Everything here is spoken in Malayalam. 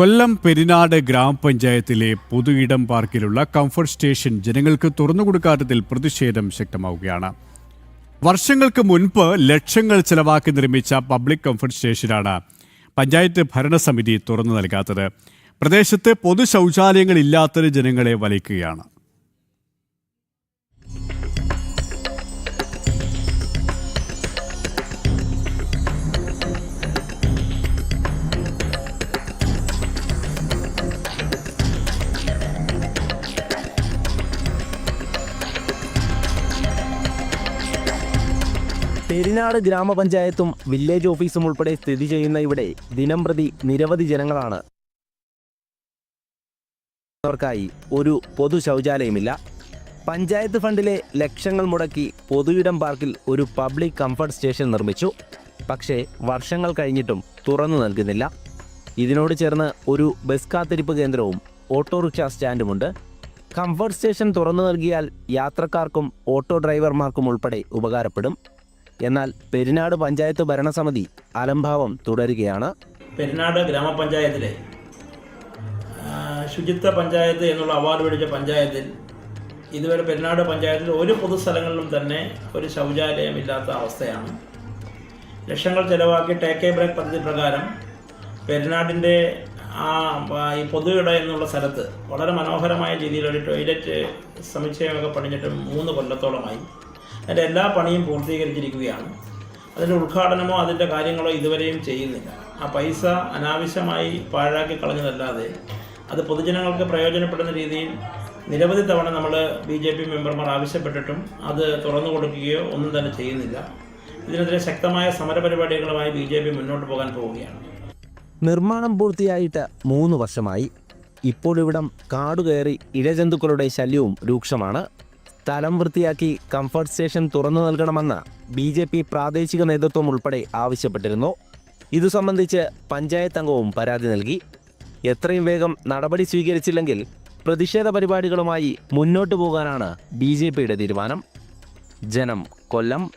കൊല്ലം പെരിനാട് ഗ്രാമപഞ്ചായത്തിലെ പൊതു ഇടം പാർക്കിലുള്ള കംഫർട്ട് സ്റ്റേഷൻ ജനങ്ങൾക്ക് തുറന്നുകൊടുക്കാത്തതിൽ പ്രതിഷേധം ശക്തമാവുകയാണ്. വർഷങ്ങൾക്ക് മുൻപ് ലക്ഷങ്ങൾ ചെലവാക്കി നിർമ്മിച്ച പബ്ലിക് കംഫർട്ട് സ്റ്റേഷനാണ് പഞ്ചായത്ത് ഭരണസമിതി തുറന്നു നൽകാത്തത്. പ്രദേശത്ത് പൊതു ശൗചാലയങ്ങൾ ഇല്ലാത്തത് ജനങ്ങളെ വലയ്ക്കുകയാണ് പെരിനാട് ഗ്രാമപഞ്ചായത്തും വില്ലേജ് ഓഫീസും ഉൾപ്പെടെ സ്ഥിതി ചെയ്യുന്ന ഇവിടെ ദിനം പ്രതി നിരവധി ജനങ്ങളാണ്. അവർക്കായി ഒരു പൊതു ശൗചാലയമില്ല. പഞ്ചായത്ത് ഫണ്ടിലെ ലക്ഷങ്ങൾ മുടക്കി പൊതുയിടം പാർക്കിൽ ഒരു പബ്ലിക് കംഫർട്ട് സ്റ്റേഷൻ നിർമ്മിച്ചു. പക്ഷേ വർഷങ്ങൾ കഴിഞ്ഞിട്ടും തുറന്നു നൽകുന്നില്ല. ഇതിനോട് ചേർന്ന് ഒരു ബസ് കാത്തിരിപ്പ് കേന്ദ്രവും ഓട്ടോറിക്ഷ സ്റ്റാൻഡുമുണ്ട്. കംഫർട്ട് സ്റ്റേഷൻ തുറന്നു നൽകിയാൽ യാത്രക്കാർക്കും ഓട്ടോ ഡ്രൈവർമാർക്കും ഉൾപ്പെടെ ഉപകാരപ്പെടും. എന്നാൽ പെരിനാട് പഞ്ചായത്ത് ഭരണസമിതി അലംഭാവം തുടരുകയാണ്. പെരിനാട് ഗ്രാമപഞ്ചായത്തിലെ ശുചിത്വ പഞ്ചായത്ത് എന്നുള്ള അവാർഡ് മേടിച്ച പഞ്ചായത്തിൽ ഇതുവരെ പെരിനാട് പഞ്ചായത്തിൽ ഒരു പൊതുസ്ഥലങ്ങളിലും തന്നെ ഒരു ശൗചാലയം ഇല്ലാത്ത അവസ്ഥയാണ്. ലക്ഷങ്ങൾ ചെലവാക്കി ടേക്ക് എ ബ്രേക്ക് പദ്ധതി പ്രകാരം പെരിനാടിന്റെ ആ ഈ പൊതു ഇട എന്നുള്ള സ്ഥലത്ത് വളരെ മനോഹരമായ രീതിയിലൊരു ടോയ്ലറ്റ് സമുച്ചയമൊക്കെ പണിഞ്ഞിട്ട് മൂന്ന് കൊല്ലത്തോളമായി. അതിന്റെ എല്ലാ പണിയും പൂർത്തീകരിച്ചിരിക്കുകയാണ്. അതിന്റെ ഉദ്ഘാടനമോ അതിന്റെ കാര്യങ്ങളോ ഇതുവരെയും ചെയ്യുന്നില്ല. ആ പൈസ അനാവശ്യമായി പാഴാക്കി കളഞ്ഞതല്ലാതെ അത് പൊതുജനങ്ങൾക്ക് പ്രയോജനപ്പെടുന്ന രീതിയിൽ നിരവധി തവണ നമ്മൾ ബി ജെ പി മെമ്പർമാർ ആവശ്യപ്പെട്ടിട്ടും അത് തുറന്നു കൊടുക്കുകയോ ഒന്നും തന്നെ ചെയ്യുന്നില്ല. ഇതിനെതിരെ ശക്തമായ സമരപരിപാടികളുമായി ബി ജെ പി മുന്നോട്ട് പോകാൻ പോവുകയാണ്. നിർമ്മാണം പൂർത്തിയായിട്ട് മൂന്ന് വർഷമായി. ഇപ്പോഴിവിടം കാടുകയറി ഇഴജന്തുക്കളുടെ ശല്യവും രൂക്ഷമാണ്. സ്ഥലം വൃത്തിയാക്കി കംഫർട്ട് സ്റ്റേഷൻ തുറന്നു നൽകണമെന്ന് ബി ജെ പി പ്രാദേശിക നേതൃത്വം ഉൾപ്പെടെ ആവശ്യപ്പെട്ടിരുന്നു. ഇതു സംബന്ധിച്ച് പഞ്ചായത്ത് അംഗവും പരാതി നൽകി. എത്രയും വേഗം നടപടി സ്വീകരിച്ചില്ലെങ്കിൽ പ്രതിഷേധ പരിപാടികളുമായി മുന്നോട്ടു പോകാനാണ് ബി തീരുമാനം. ജനം കൊല്ലം